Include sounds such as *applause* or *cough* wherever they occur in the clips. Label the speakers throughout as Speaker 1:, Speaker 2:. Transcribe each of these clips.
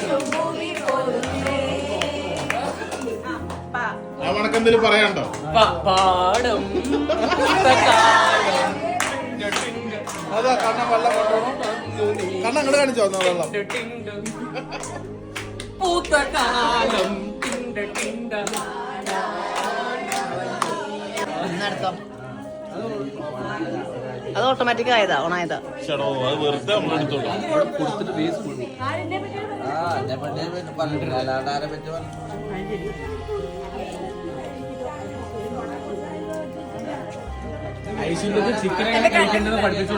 Speaker 1: ആകാശവും ഭൂമി എന്തെങ്കിലും
Speaker 2: ആ പറയാണ്ടോ
Speaker 3: പാടം
Speaker 2: അതാ കണ്ണ വെള്ളം കൊണ്ടോണം കണ്ണ അങ്ങോട്ട് കാണിച്ചോ എന്നാ വെള്ളം.
Speaker 4: അത് ഓട്ടോമാറ്റിക് ആയതാ ഓണായതാ.
Speaker 2: ചേട്ടോ അത് വെറുതെ
Speaker 5: ആ എന്നെ പിന്നെ പറഞ്ഞിട്ടില്ല. അല്ലാണ്ട് ആരെ പറ്റി
Speaker 3: ഐശ്വര്യക്ക് ചിക്കൻ എങ്ങനെ കഴിക്കേണ്ടത് പഠിപ്പിച്ചു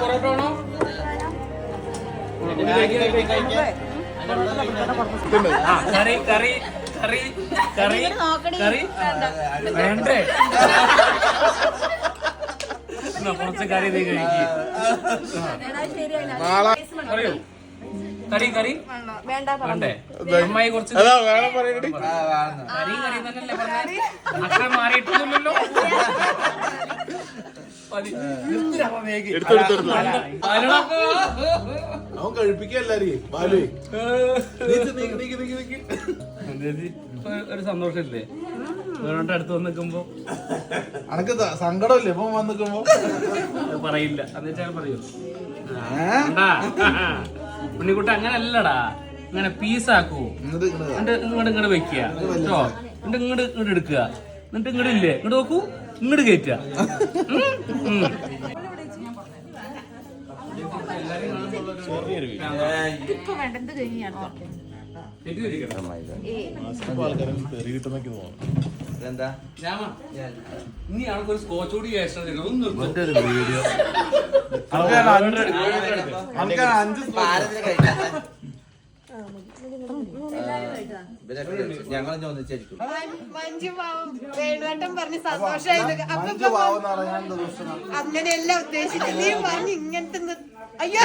Speaker 3: പൊറോട്ട വേണോ ആ കറി കറി കറി കറി. കറി? വേണ്ടേ? *laughs* എന്നാ കുറച്ച് കറി നീ കഴിക്കുക
Speaker 2: നാളെ
Speaker 3: അറിയോ കറി കറി? വേണ്ടേ? അമ്മായി കുറച്ച്
Speaker 2: അതാ വേണം പറയണടി
Speaker 5: ആ വേണം
Speaker 3: കറി കറി തന്നെയല്ലേ പറഞ്ഞത്? അക്ഷരം മാറിയിട്ടൊന്നുമില്ലല്ലോ മതി.
Speaker 2: എടുത്തു എടുത്തു എടുത്തു.
Speaker 3: അല്ലടാ.
Speaker 2: അവൻ കഴിപ്പിക്കല്ലാരേ ബാലു.
Speaker 3: എന്തേത്? ഇപ്പൊ ഒരു സന്തോഷമില്ലേ? വേറെ അടുത്ത് വന്ന് നിൽക്കുമ്പോ
Speaker 2: അനക്ക് സങ്കടമില്ല? ഇപ്പൊ വന്ന്
Speaker 3: നിൽക്കുമ്പോ? പറയില്ല. എന്നുവെച്ചാൽ പറയൂ. ഉണ്ണിക്കുട്ടി ഉണ്ണിക്കുട്ട അങ്ങനെ അല്ലടാ ഇങ്ങനെ പീസ്
Speaker 2: എന്നിട്ട് ഇങ്ങട്
Speaker 3: എന്നിട്ട് ഇങ്ങോട്ട് ഇങ്ങോട്ട് വെക്കുക. കേട്ടോ എന്നിട്ട് ഇങ്ങോട്ട് ഇങ്ങോട്ട് എടുക്കുക. എന്നിട്ട് ഇങ്ങോട്ട് ഇല്ലേ? ഇങ്ങോട്ട് നോക്കൂ. ഇങ്ങോട്ട് കയറ്റുക. ഉം.
Speaker 5: എന്താ
Speaker 3: രാമ, ഇനി ആൾക്കൊരു സ്കോച്ച് കൂടി
Speaker 5: ഞങ്ങൾ ഒന്നിച്ചായിരിക്കും
Speaker 6: അങ്ങനെയല്ല ഉദ്ദേശിച്ചത്. നീ പറഞ്ഞ് ഇങ്ങനത്തെ അയ്യോ.